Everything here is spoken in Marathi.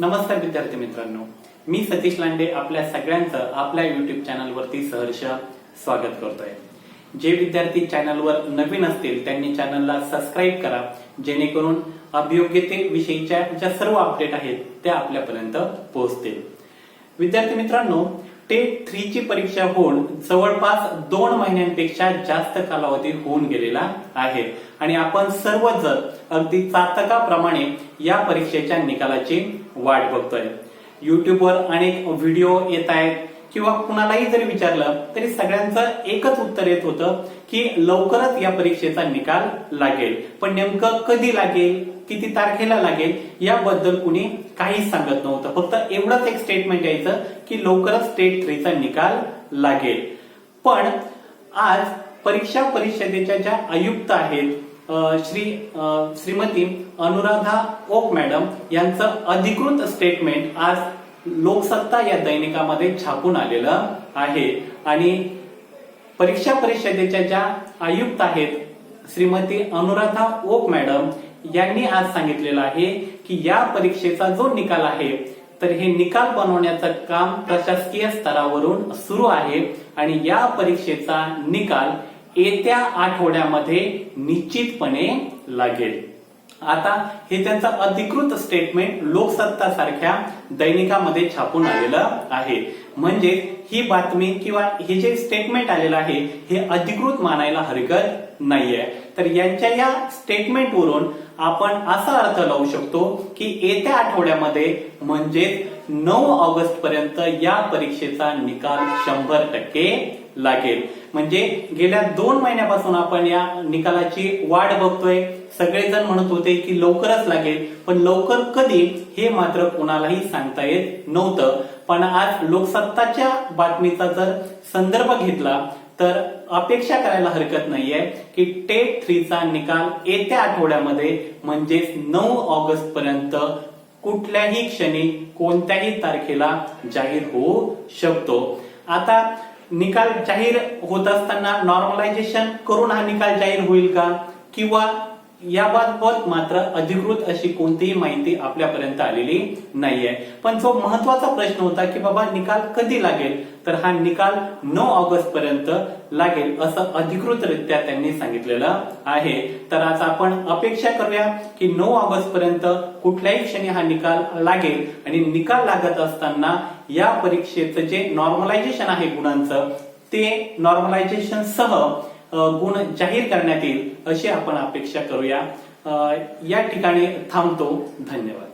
नमस्कार विद्यार्थी मित्रांनो. मी सतीश लांडे आपल्या सगळ्यांचं आपल्या युट्यूब चॅनलवरती सहर्ष स्वागत करतोय. जे विद्यार्थी चॅनलवर नवीन असतील त्यांनी चॅनलला सबस्क्राईब करा जेणेकरून अभियोग्यतेविषयीच्या ज्या सर्व अपडेट आहेत त्या आपल्यापर्यंत पोहोचतील. विद्यार्थी मित्रांनो टेट थ्री ची परीक्षा होऊन जवळपास दोन महिन्यांपेक्षा जास्त कालावधी होऊन गेलेला आहे. आणि आपण सर्वजण अगदी चातकाप्रमाणे या परीक्षेच्या निकालाची वाट बघतोय. युट्यूबवर अनेक व्हिडिओ येत आहेत. किंवा कुणालाही जरी विचारलं तरी सगळ्यांचं एकच उत्तर येत होतं की लवकरच या परीक्षेचा निकाल लागेल. पण नेमकं कधी लागेल? किती तारखेला लागेल? याबद्दल कुणी काहीच सांगत नव्हतं. फक्त एवढंच एक स्टेटमेंट यायचं की लवकरच स्टेट थ्रीचा निकाल लागेल. पण आज परीक्षा परिषदेच्या ज्या आयुक्त आहेत श्री श्रीमती अनुराधा ओक मॅडम यांचं अधिकृत स्टेटमेंट आज लोकसत्ता या दैनिकामध्ये छापून आलेलं आहे. आणि परीक्षा परिषदेच्या ज्या आयुक्त आहेत श्रीमती अनुराधा ओक मॅडम यांनी आज सांगितलेलं आहे की या परीक्षेचा जो निकाल आहे तर हे निकाल बनवण्याचं काम प्रशासकीय स्तरावरून सुरू आहे. आणि या परीक्षेचा निकाल येत्या आठवड्यामध्ये निश्चितपणे लागेल. आता हे त्यांचं अधिकृत स्टेटमेंट लोकसत्ता सारख्या दैनिकामध्ये छापून आलेलं आहे. म्हणजे ही बातमी किंवा हे जे स्टेटमेंट आलेलं आहे हे अधिकृत मानायला हरकत नाहीये. तर यांच्या या स्टेटमेंटवरून आपण असा अर्थ लावू शकतो की येत्या आठवड्यामध्ये म्हणजे नऊ ऑगस्ट पर्यंत या परीक्षेचा निकाल शंभर टक्के लागेल. म्हणजे गेल्या दोन महिन्यापासून आपण या निकालाची वाट बघतोय. सगळेजण म्हणत होते की लवकरच लागेल पण लवकर कधी हे मात्र कोणालाही सांगता येत नव्हतं. पण आज लोकसत्ताच्या बातमीचा जर संदर्भ घेतला तर अपेक्षा करायला हरकत नाहीये की टेट थ्रीचा निकाल येत्या आठवड्यामध्ये म्हणजेच नऊ ऑगस्ट पर्यंत कुठल्याही क्षणी कोणत्याही तारखेला जाहीर होऊ शकतो. आता निकाल जाहीर होत असताना नॉर्मलायझेशन करून हा निकाल जाहीर होईल का? किंवा याबाबत मात्र अधिकृत अशी कोणतीही माहिती आपल्यापर्यंत आलेली नाहीये. पण जो महत्त्वाचा प्रश्न होता की बाबा निकाल कधी लागेल? तर हा निकाल नऊ ऑगस्ट पर्यंत लागेल असं अधिकृतरित्या त्यांनी सांगितलेलं आहे. तर आज आपण अपेक्षा करूया की नऊ ऑगस्ट पर्यंत कुठल्याही क्षणी हा निकाल लागेल. आणि निकाल लागत असताना या परीक्षेचं जे नॉर्मलायझेशन आहे गुणांचं ते नॉर्मलायझेशन सह गुण जाहीर करण्यात येईल अशी आपण अपेक्षा करूया. अ, या ठिकाणी थांबतो. धन्यवाद.